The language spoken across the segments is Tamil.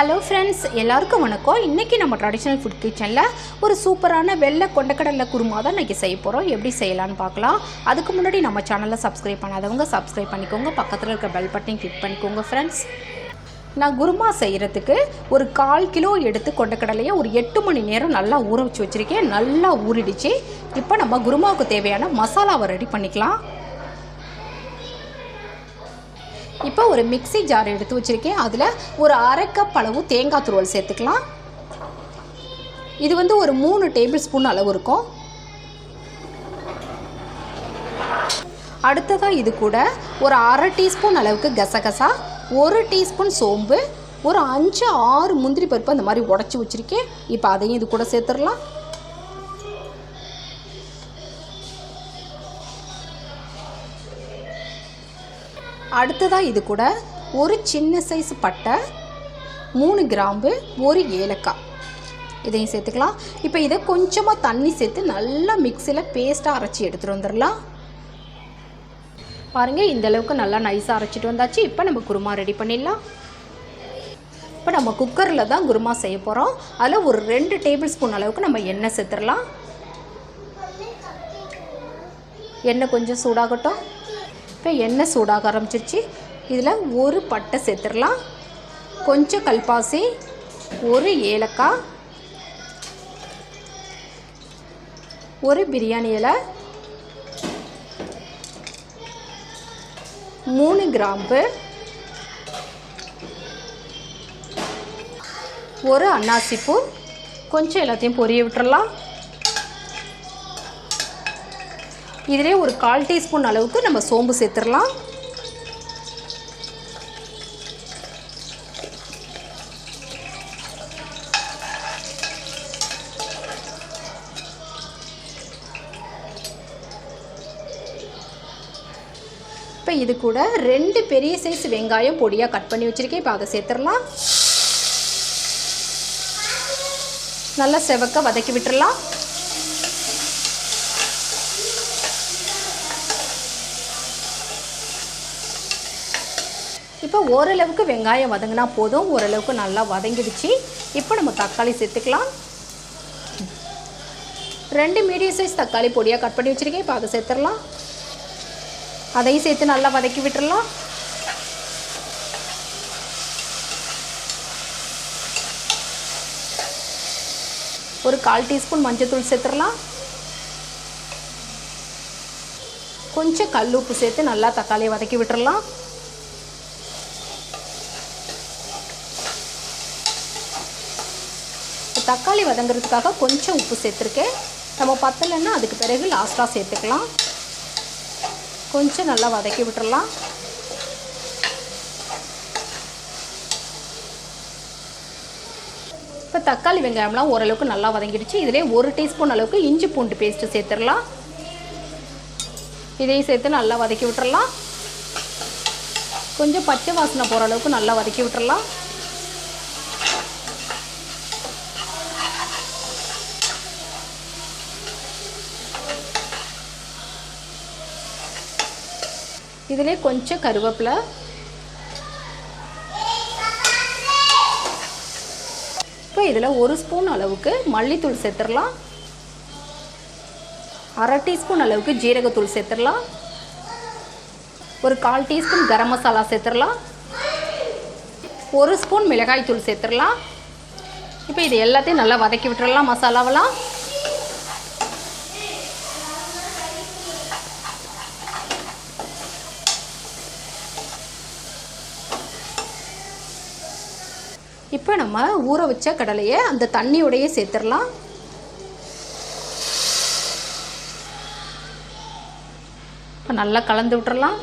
ஹலோ ஃப்ரெண்ட்ஸ் எல்லாருக்கும் வணக்கம். இன்றைக்கி நம்ம ட்ரெடிஷ்னல் ஃபுட் கிச்சனில் ஒரு சூப்பரான வெள்ளை கொண்டக்கடலை குருமா தான் இன்றைக்கி செய்ய போகிறோம் எப்படி செய்யலான்னு பார்க்கலாம். அதுக்கு முன்னாடி நம்ம சேனலை சப்ஸ்கிரைப் பண்ணாதவங்க சப்ஸ்கிரைப் பண்ணிக்கோங்க. பக்கத்தில் இருக்க பெல் பட்டனையும் கிளிக் பண்ணிக்கோங்க ஃப்ரெண்ட்ஸ் நான் குருமா செய்கிறதுக்கு ஒரு கால் கிலோ எடுத்து கொண்டக்கடலையை ஒரு எட்டு மணி நேரம் நல்லா ஊற வச்சு வச்சுருக்கேன். நல்லா ஊறிடுச்சு. இப்போ நம்ம குருமாவுக்கு தேவையான மசாலாவை ரெடி பண்ணிக்கலாம். இப்போ ஒரு மிக்ஸி ஜார் எடுத்து வச்சுருக்கேன். அதில் ஒரு அரை கப் அளவு தேங்காய் துருவல் சேர்த்துக்கலாம். இது வந்து ஒரு மூணு டேபிள் ஸ்பூன் அளவு இருக்கும். அடுத்ததாக இது கூட ஒரு அரை டீஸ்பூன் அளவுக்கு கசகசா ஒரு டீஸ்பூன் சோம்பு ஒரு அஞ்சு ஆறு முந்திரி பருப்பு அந்த மாதிரி உடச்சி வச்சுருக்கேன். இப்போ அதையும் இது கூட சேர்த்துடலாம். அடுத்ததாக இது கூட ஒரு சின்ன சைஸ் பட்டை மூணு கிராம்பு ஒரு ஏலக்காய். இதையும் சேர்த்துக்கலாம். இப்போ இதை கொஞ்சமாக தண்ணி சேர்த்து நல்லா மிக்சியில் பேஸ்ட்டாக அரைச்சி எடுத்துகிட்டு வந்துடலாம். பாருங்கள் இந்த அளவுக்கு நல்லா நைஸாக அரைச்சிட்டு வந்தாச்சு. இப்போ நம்ம குருமா ரெடி பண்ணிடலாம். இப்போ நம்ம குக்கரில் தான் குருமா செய்ய போகிறோம் அதில் ஒரு ரெண்டு டேபிள் ஸ்பூன் அளவுக்கு நம்ம எண்ணெய் சேர்த்துடலாம். எண்ணெய் கொஞ்சம் சூடாகட்டும். இப்போ எண்ணெய் சூடாக ஆரம்பிச்சிருச்சு. இதில் ஒரு பட்டை சேர்த்துடலாம். கொஞ்சம் கல்பாசி ஒரு ஏலக்காய் ஒரு பிரியாணி இலை மூணு கிராம்பு ஒரு அன்னாசிப்பூ கொஞ்சம் எல்லாத்தையும் பொரிய விட்டுறலாம். இதிலே ஒரு கால் டீஸ்பூன் அளவுக்கு நம்ம சோம்பு சேர்த்துடலாம். இப்போ இது கூட ரெண்டு பெரிய சைஸ் வெங்காயம் பொடியாக கட் பண்ணி வச்சுருக்கேன். இப்போ அதை சேர்த்துடலாம். நல்லா செவக்க வதக்கி விட்டுறலாம் இப்போ ஓரளவுக்கு வெங்காயம் வதங்கினா போதும். ஓரளவுக்கு நல்லா வதங்கிடுச்சு. இப்போ நம்ம தக்காளி சேர்த்துக்கலாம். ரெண்டு மீடியம் சைஸ் தக்காளி பொடியாக கட் பண்ணி வச்சுருக்கேன். இப்போ அதை சேர்த்துடலாம். அதையும் சேர்த்து நல்லா வதக்கி விட்டுடலாம். ஒரு கால் டீஸ்பூன் மஞ்சத்தூள் சேர்த்துடலாம். கொஞ்சம் கல் உப்பு சேர்த்து நல்லா தக்காளியை வதக்கி விட்டுடலாம். தக்காளி வதங்குறதுக்காக கொஞ்சம் உப்பு சேர்த்துருக்கேன். நம்ம பத்தலைன்னா அதுக்கு பிறகு லாஸ்ட்டாக சேர்த்துக்கலாம். கொஞ்சம் நல்லா வதக்கி விட்டுடலாம் இப்போ தக்காளி வெங்காயம்லாம் ஓரளவுக்கு நல்லா வதங்கிடுச்சு. இதிலே ஒரு டீஸ்பூன் அளவுக்கு இஞ்சி பூண்டு பேஸ்ட்டு சேர்த்துடலாம். இதையும் சேர்த்து நல்லா வதக்கி விட்டுடலாம் கொஞ்சம் பச்சை வாசனை போகிற அளவுக்கு நல்லா வதக்கி விட்டுடலாம் இதிலே கொஞ்சம் கருவேப்பிலை. இப்போ இதில் ஒரு ஸ்பூன் அளவுக்கு மல்லித்தூள் சேர்த்துடலாம். அரை டீஸ்பூன் அளவுக்கு ஜீரகத்தூள் சேர்த்துடலாம். ஒரு கால் டீஸ்பூன் கரம் மசாலா சேர்த்துடலாம். ஒரு ஸ்பூன் மிளகாய் தூள் சேர்த்துடலாம். இப்போ இது எல்லாத்தையும் நல்லா வதக்கி விட்டுறலாம் மசாலாவெல்லாம். இப்போ நம்ம ஊற வச்ச கடலையை அந்த தண்ணியோடையே சேர்த்துடலாம். இப்போ நல்லா கலந்து விட்டுறலாம்.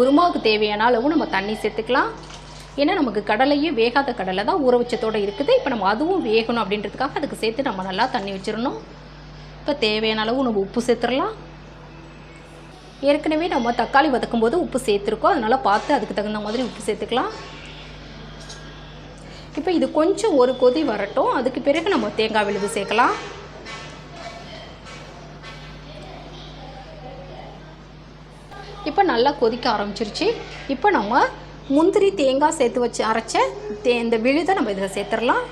குருமாவுக்கு தேவையான அளவு நம்ம தண்ணி சேர்த்துக்கலாம். ஏன்னா நமக்கு கடலையும் வேகாத கடலை தான் ஊற வச்சத்தோடு இருக்குது. இப்போ நம்ம அதுவும் வேகணும் அப்படின்றதுக்காக அதுக்கு சேர்த்து நம்ம நல்லா தண்ணி வச்சிடணும். இப்போ தேவையான அளவு நம்ம உப்பு சேர்த்துடலாம். ஏற்கனவே நம்ம தக்காளி வதக்கும் போது உப்பு சேர்த்துருக்கோம். அதனால் பார்த்து அதுக்கு தகுந்த மாதிரி உப்பு சேர்த்துக்கலாம். இப்போ இது கொஞ்சம் ஒரு கொதி வரட்டும். அதுக்கு பிறகு நம்ம தேங்காய் விழுது சேர்க்கலாம். இப்போ நல்லா கொதிக்க ஆரம்பிச்சிருச்சு. இப்போ நம்ம முந்திரி தேங்காய் சேர்த்து வச்சு அரைச்ச தே இந்த விழுதை நம்ம இதில் சேர்த்துடலாம்.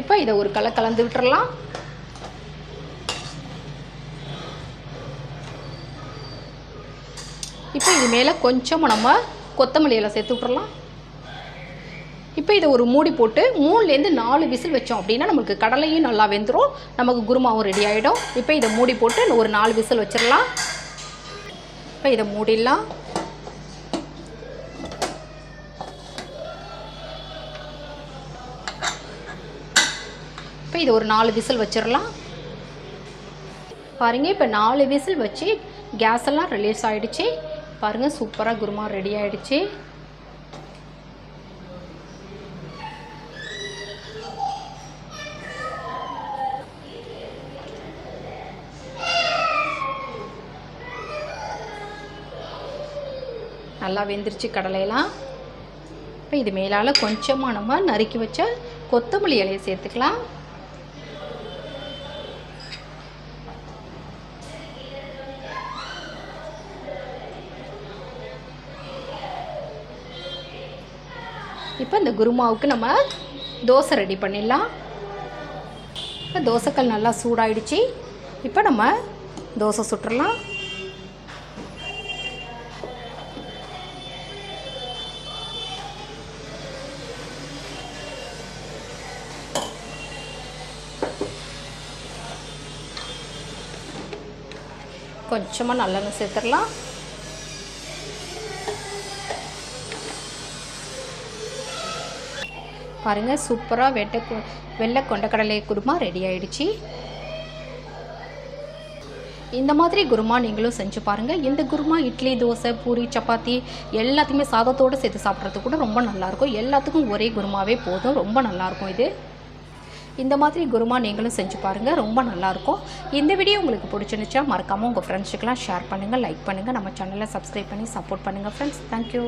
இப்போ இதை ஒரு கலை கலந்து விட்டுறலாம். இப்போ இது மேலே கொஞ்சம் நம்ம கொத்தமல்லி இலை சேர்த்து விட்டுறலாம். இப்போ இதை ஒரு மூடி போட்டு மூணுலேருந்து நாலு விசில் வச்சோம் அப்படின்னா நமக்கு கடலையும் நல்லா வெந்துடும் நமக்கு குருமாவும் ரெடி ஆகிடும் இப்போ இதை மூடி போட்டு ஒரு நாலு விசில் வச்சிடலாம். இப்போ இதை மூடிடலாம். இப்போ இதை ஒரு நாலு விசில் வச்சிடலாம். பாருங்கள் இப்போ நாலு விசில் வச்சு கேஸ் எல்லாம் ரிலீஸ் ஆகிடுச்சு பாருங்கள் சூப்பராக குருமா ரெடி ஆகிடுச்சு நல்லா வெந்துருச்சு கடலையெல்லாம். இப்போ இது மேலால் கொஞ்சமாக நம்ம நறுக்கி வச்ச கொத்தமல்லி இலையை சேர்த்துக்கலாம். இப்போ இந்த குருமாவுக்கு நம்ம தோசை ரெடி பண்ணிடலாம். இப்போ தோசைக்கல் நல்லா சூடாயிடுச்சு. இப்போ நம்ம தோசை சுட்டுறலாம். கொஞ்சமாக நல்லெண்ணெய் சேர்த்துடலாம். பாருங்கள் சூப்பராக வெட்டை கொ- வெள்ளை கொண்டக்கடலை குருமா ரெடி ஆயிடுச்சு. இந்த மாதிரி குருமா நீங்களும் செஞ்சு பாருங்கள் இந்த குருமா இட்லி தோசை பூரி சப்பாத்தி எல்லாத்தையுமே சாதத்தோடு சேர்த்து சாப்பிட்றதுக்கு கூட ரொம்ப நல்லாயிருக்கும் எல்லாத்துக்கும் ஒரே குருமாவே போதும். ரொம்ப நல்லாயிருக்கும் இது. இந்த மாதிரி குருமா நீங்களும் செஞ்சு பாருங்கள் ரொம்ப நல்லாயிருக்கும். இந்த வீடியோ உங்களுக்கு பிடிச்சிருந்துச்சா மறக்காமல் உங்கள் ஃப்ரெண்ட்ஸுக்கெலாம் ஷேர் பண்ணுங்கள் லைக் பண்ணுங்கள் நம்ம சேனலை சப்ஸ்கிரைப் பண்ணி சப்போர்ட் பண்ணுங்கள் ஃப்ரெண்ட்ஸ் தேங்க்யூ